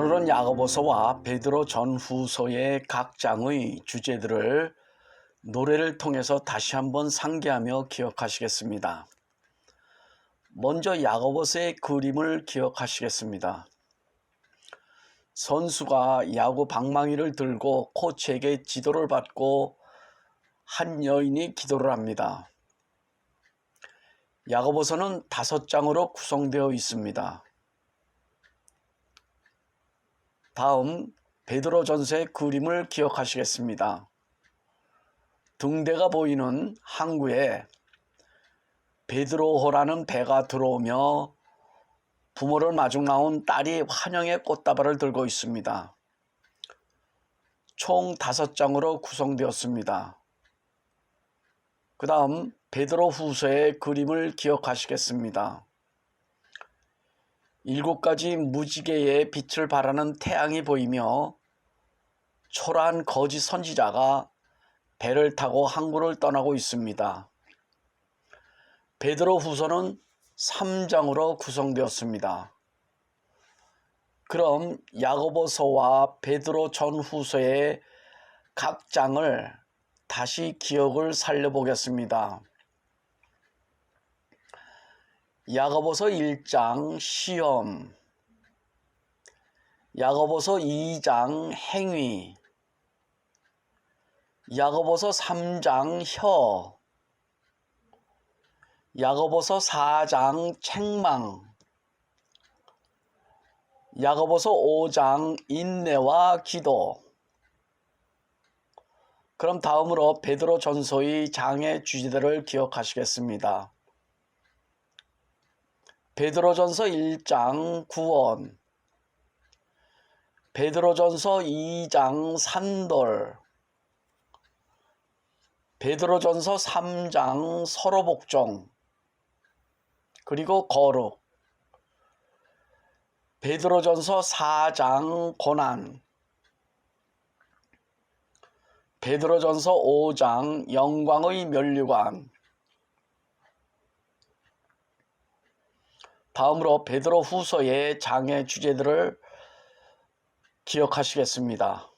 야고보서와 베드로 전후서의 각 장의 주제들을 노래를 통해서 다시 한번 상기하며 기억하시겠습니다. 먼저 야고보서의 그림을 기억하시겠습니다. 선수가 야구 방망이를 들고 코치에게 지도를 받고 한 여인이 기도를 합니다. 야고보서는 다섯 장으로 구성되어 있습니다. 다음 베드로 전서의 그림을 기억하시겠습니다. 등대가 보이는 항구에 베드로호라는 배가 들어오며 부모를 마중 나온 딸이 환영의 꽃다발을 들고 있습니다. 총 다섯 장으로 구성되었습니다. 그 다음 베드로 후서의 그림을 기억하시겠습니다. 일곱 가지 무지개의 빛을 발하는 태양이 보이며 초라한 거짓 선지자가 배를 타고 항구를 떠나고 있습니다. 베드로 후서는 3장으로 구성되었습니다. 그럼 야고보서와 베드로 전 후서의 각 장을 다시 기억을 살려보겠습니다. 야고보서 1장 시험 야고보서 2장 행위 야고보서 3장 혀 야고보서 4장 책망 야고보서 5장 인내와 기도 그럼 다음으로 베드로 전서의 장의 주제들을 기억하시겠습니다. 베드로전서 1장 구원 베드로전서 2장 산돌 베드로전서 3장 서로 복종 그리고 거룩 베드로전서 4장 고난 베드로전서 5장 영광의 면류관 다음으로 베드로 후서의 장의 주제들을 기억하시겠습니다.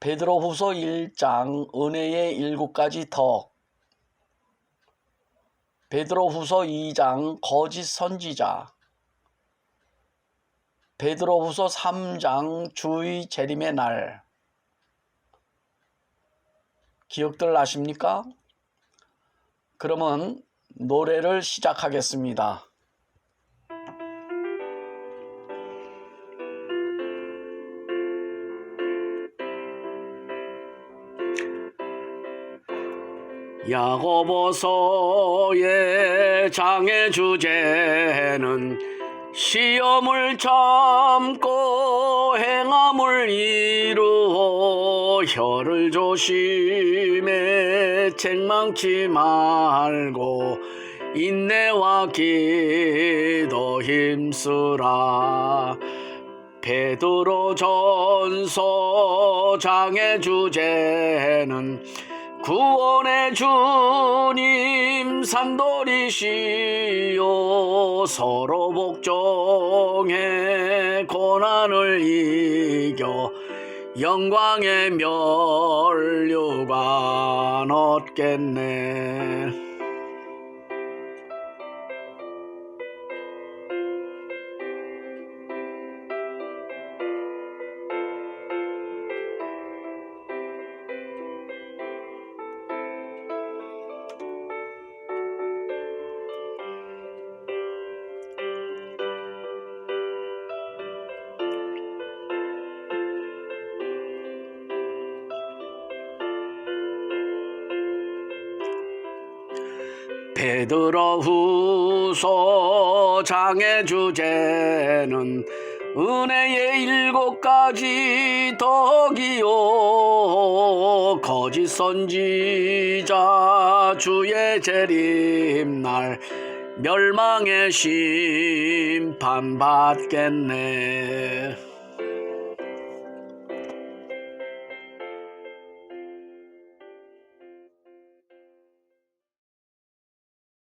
베드로 후서 1장 은혜의 일곱 가지 덕 베드로 후서 2장 거짓 선지자 베드로 후서 3장 주의 재림의 날 기억들 나십니까? 그러면 노래를 시작하겠습니다. 야고보서의 장의 주제는 시험을 참고 행함을 이루어 혀를 조심해. 책망치 말고 인내와 기도 힘쓰라. 베드로 전서 장의 주제는 구원의 주님 산돌이시요. 서로 복종해 고난을 이겨 영광의 멸류관 얻겠네 베드로 후서 장의 주제는 은혜의 일곱 가지 덕이요. 거짓 선지자 주의 재림날 멸망의 심판 받겠네